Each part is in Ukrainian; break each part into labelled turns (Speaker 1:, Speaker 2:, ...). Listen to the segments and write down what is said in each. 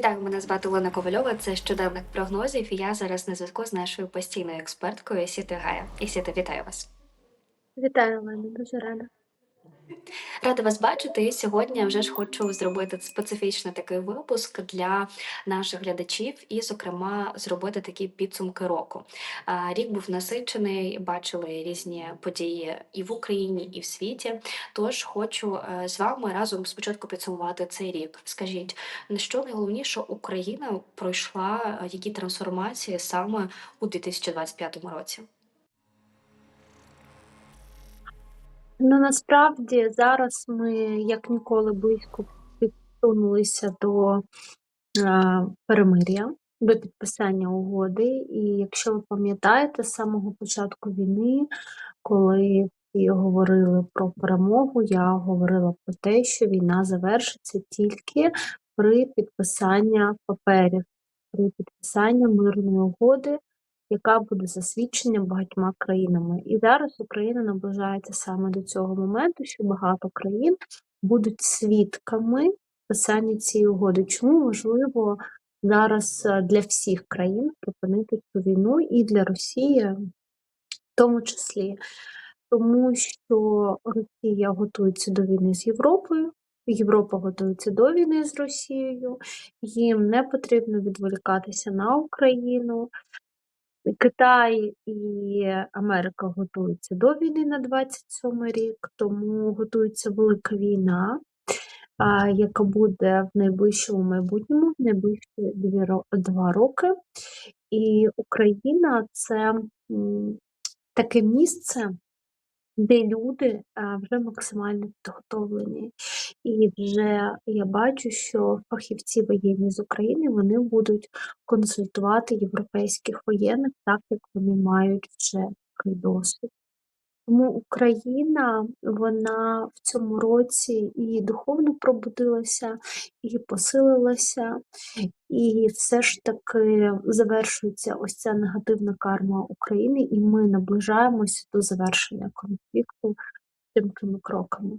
Speaker 1: Вітаю, мене звати Олена Ковальова. Це щоденник прогнозів. І я зараз на зв'язку з нашою постійною експерткою Сіти Гая. Ісіта, вітаю вас.
Speaker 2: Вітаю, Олена, дуже рада.
Speaker 1: Рада вас бачити. І сьогодні вже ж хочу зробити специфічний такий випуск для наших глядачів, і, зокрема, зробити такі підсумки року. Рік був насичений, бачили різні події і в Україні, і в світі. Тож хочу е, з вами разом спочатку підсумувати цей рік. Скажіть, на що найголовніше Україна пройшла е, які трансформації саме у 2025 році?
Speaker 2: Ну насправді зараз ми як ніколи близько підсунулися до е, перемир'я, до підписання угоди. І якщо ви пам'ятаєте, з самого початку війни, коли всі говорили про перемогу, я говорила про те, що війна завершиться тільки при підписанні паперів, при підписанні мирної угоди, яка буде засвідчена багатьма країнами. І зараз Україна наближається саме до цього моменту, що багато країн будуть свідками підписання цієї угоди. Чому важливо зараз е, для всіх країн припинити цю війну і для Росії в тому числі? Тому що Росія готується до війни з Європою, Європа готується до війни з Росією, їм не потрібно відволікатися на Україну. Китай і Америка готуються до війни на 27 рік, тому готується велика війна, яка буде в найближчому майбутньому, в найближчі два роки. І Україна це таке місце, де люди а, вже максимально підготовлені. І вже я бачу, що фахівці воєнні з України вони будуть консультувати європейських воєнних, так як вони мають вже такий досвід. Тому Україна вона в цьому році і духовно пробудилася, і посилилася, і все ж таки завершується ось ця негативна карма України, і ми наближаємося до завершення конфлікту тимкими кроками.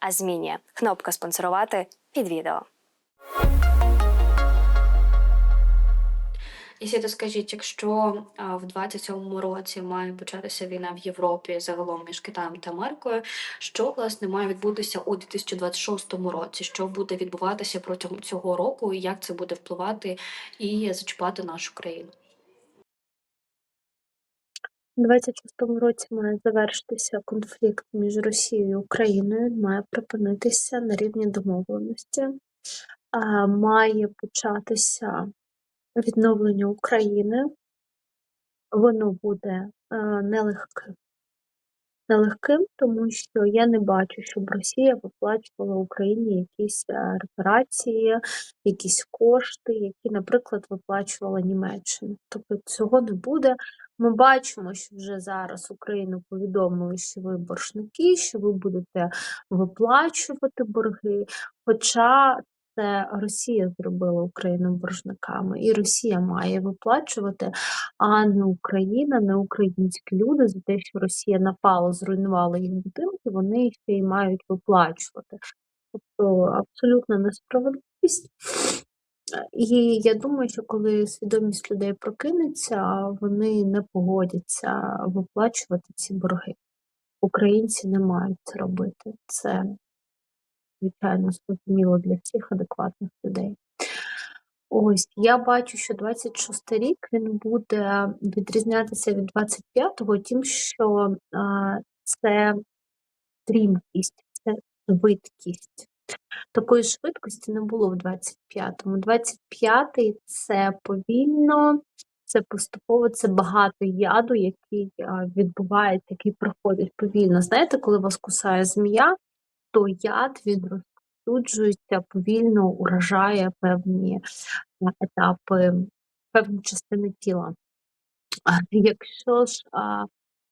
Speaker 3: а змінює. Кнопка спонсорувати під відео.
Speaker 1: Ісіта, скажіть, якщо в 27-му році має початися війна в Європі загалом між Китаєм та Америкою, що власне має відбутися у 2026 році? Що буде відбуватися протягом цього року, і як це буде впливати і зачіпати нашу країну?
Speaker 2: У 26-му році має завершитися конфлікт між Росією і Україною, має припинитися на рівні домовленості, має початися відновлення України. Воно буде е, нелегким. Тому що я не бачу, щоб Росія виплачувала Україні якісь е, репарації, якісь кошти, які, наприклад, виплачувала Німеччина. Тобто цього не буде. Ми бачимо, що вже зараз Україну повідомили, що ви боржники, що ви будете виплачувати борги. Хоча це Росія зробила Україну боржниками, і Росія має виплачувати, а не Україна, не українські люди за те, що Росія напала, зруйнувала їх будинки, вони ще й мають виплачувати. Тобто абсолютна несправедливість. І я думаю, що коли свідомість людей прокинеться, вони не погодяться виплачувати ці борги. Українці не мають це робити. Це, звичайно, зрозуміло для всіх адекватних людей. Ось я бачу, що 26 рік він буде відрізнятися від 25-го тим, що а, це стрімкість, це швидкість. Такої швидкості не було в 25-му. 25-й це повільно, це поступово, це багато яду, який відбувається, який проходить повільно. Знаєте, коли вас кусає змія, то яд він розповсюджується, повільно уражає певні етапи, певні частини тіла. Якщо ж а,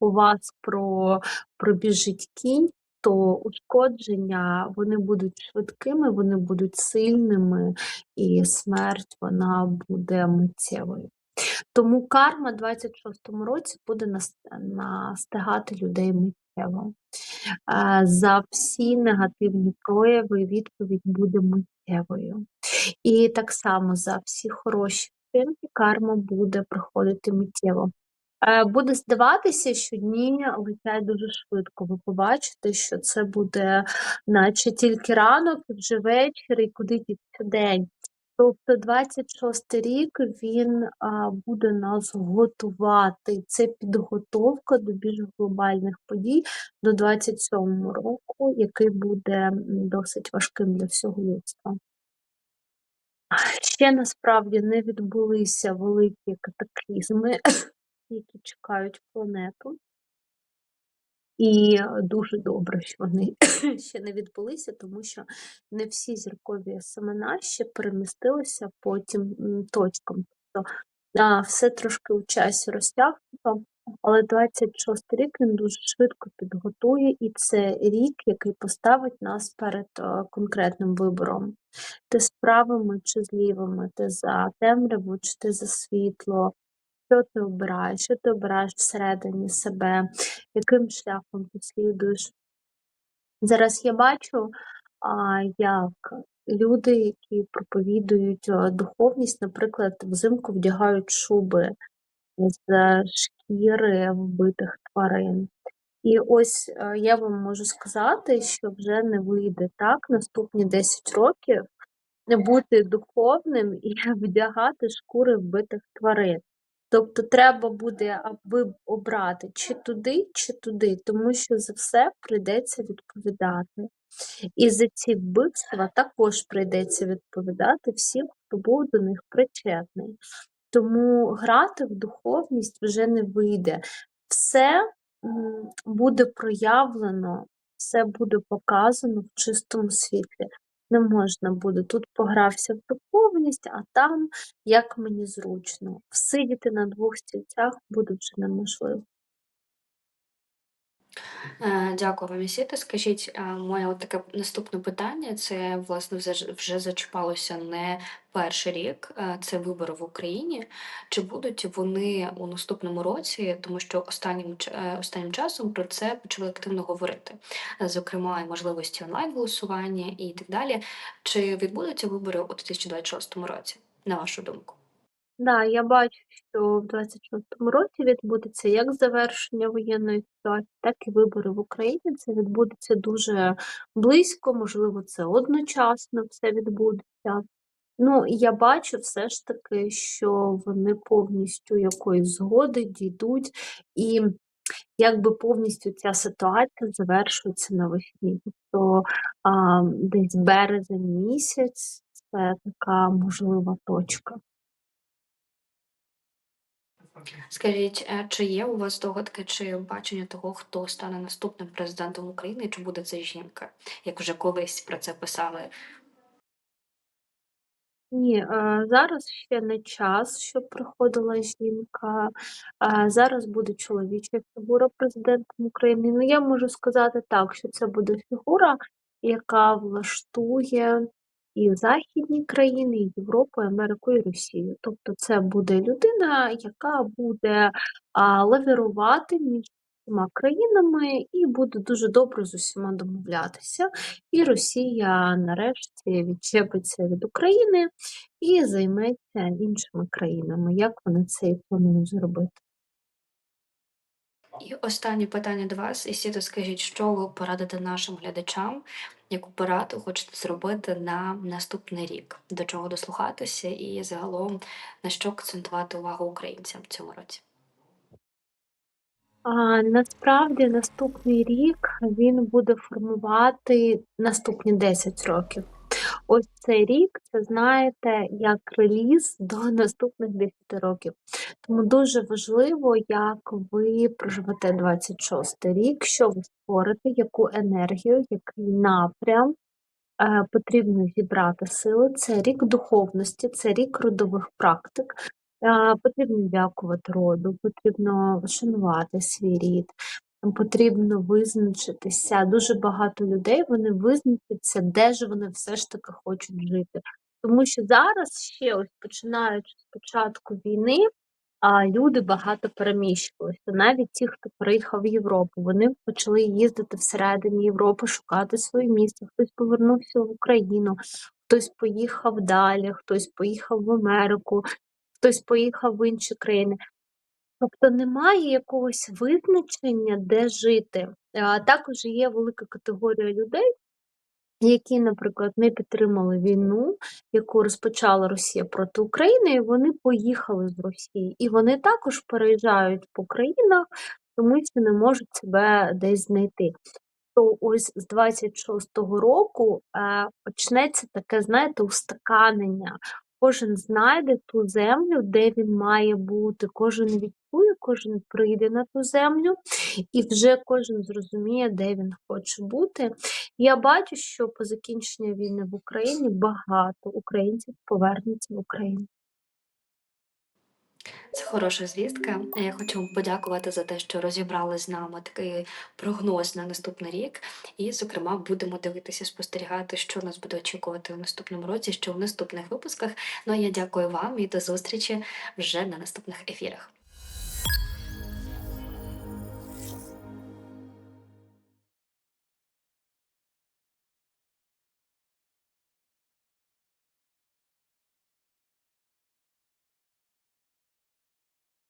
Speaker 2: у вас про пробіжить кінь, то ушкодження вони будуть швидкими, вони будуть сильними, і смерть вона буде миттєвою. Тому карма в 26-му році буде настигати людей миттєво. Е, За всі негативні прояви відповідь буде миттєвою. І так само за всі хороші вчинки карма буде приходити миттєво. Е, Буде здаватися, що дні летять дуже швидко. Ви побачите, що це буде, наче тільки ранок, вже вечір, і куди дівся день. Тобто 26 рік він а, буде нас готувати. Це підготовка до більш глобальних подій до 27 року, який буде досить важким для всього людства. Ще насправді не відбулися великі катаклізми, які чекають планету. І дуже добре, що вони ще не відбулися, тому що не всі зіркові семена ще перемістилися по тим точкам. Тобто а, все трошки у часі розтягнуто, але 26 рік він дуже швидко підготує, і це рік, який поставить нас перед е, конкретним вибором. Ти з правими чи з лівими, ти за темряву чи ти за світло. Що ти обираєш? Що ти обираєш всередині себе? Яким шляхом ти слідуєш? Зараз я бачу, як люди, які проповідують духовність, наприклад, взимку вдягають шуби з шкіри вбитих тварин. І ось я вам можу сказати, що вже не вийде так наступні 10 років не бути духовним і вдягати шкури вбитих тварин. Тобто треба буде аби обрати чи туди, чи туди, тому що за все прийдеться відповідати. І за ці вбивства також прийдеться відповідати всім, хто був до них причетний. Тому грати в духовність вже не вийде. Все буде проявлено, все буде показано в чистому світлі. Не можна буде тут погрався в духовність, а там як мені зручно. Всидіти на двох стільцях буде вже неможливо.
Speaker 1: Е, Дякую вам, Ісіта. Скажіть, е, моє от таке наступне питання, це власне вже, вже зачіпалося не перший рік, е, це вибори в Україні. Чи будуть вони у наступному році, тому що останнім, останнім часом про це почали активно говорити, зокрема, і можливості онлайн-голосування і так далі. Чи відбудуться вибори у 2026 році, на вашу думку?
Speaker 2: Да, я бачу, що в 26-му році відбудеться як завершення воєнної ситуації, так і вибори в Україні. Це відбудеться дуже близько, можливо, це одночасно все відбудеться. Ну, я бачу все ж таки, що вони повністю якоїсь згоди дійдуть, і якби повністю ця ситуація завершується навесні. Тобто а, десь березень місяць це така можлива точка.
Speaker 1: Скажіть, е, чи є у вас догадки чи бачення того, хто стане наступним президентом України, чи буде це жінка, як вже колись про це писали?
Speaker 2: Ні, е, зараз ще не час, щоб приходила жінка. Е, Зараз буде чоловіча фігура президентом України. Ну, я можу сказати так, що це буде фігура, яка влаштує і західні країни, і Європу, Америку, і Росію. Тобто це буде людина, яка буде а, лавірувати між всіма країнами і буде дуже добре з усіма домовлятися. І Росія нарешті відчепиться від України і займеться іншими країнами. Як вони це і планують зробити?
Speaker 1: І останнє питання до вас. Ісіто, скажіть, що ви порадите нашим глядачам, яку пораду хочете зробити на наступний рік, до чого дослухатися, і загалом на що акцентувати увагу українцям в цьому році?
Speaker 2: А, насправді наступний рік він буде формувати наступні 10 років. Ось цей рік, це знаєте, як реліз до наступних 10 років. Тому дуже важливо, як ви проживете 26 рік, що ви створите, яку енергію, який напрям е, потрібно зібрати сили. Це рік духовності, це рік родових практик. Е, Потрібно дякувати роду, потрібно шанувати свій рід, потрібно визначитися. Дуже багато людей вони визначаться, де ж вони все ж таки хочуть жити. Тому що зараз ще ось починаючи з початку війни, а, люди багато переміщувалися. Навіть ті, хто приїхав в Європу, вони почали їздити всередині Європи, шукати своє місце. Хтось повернувся в Україну, хтось поїхав далі, хтось поїхав в Америку, хтось поїхав в інші країни. Тобто немає якогось визначення, де жити. А також є велика категорія людей, які, наприклад, не підтримали війну, яку розпочала Росія проти України, і вони поїхали з Росії. І вони також переїжджають по країнах, тому що не можуть себе десь знайти. То ось з 26-го року е, почнеться таке, знаєте, устаканення. Кожен знайде ту землю, де він має бути, кожен відчує, кожен прийде на ту землю, і вже кожен зрозуміє, де він хоче бути. Я бачу, що по закінченню війни в Україні багато українців повернуться в Україну.
Speaker 1: Це хороша звістка. Я хочу подякувати за те, що розібрали з нами такий прогноз на наступний рік. І, зокрема, будемо дивитися, спостерігати, що нас буде очікувати у наступному році, що в наступних випусках. Ну а я дякую вам і до зустрічі вже на наступних ефірах.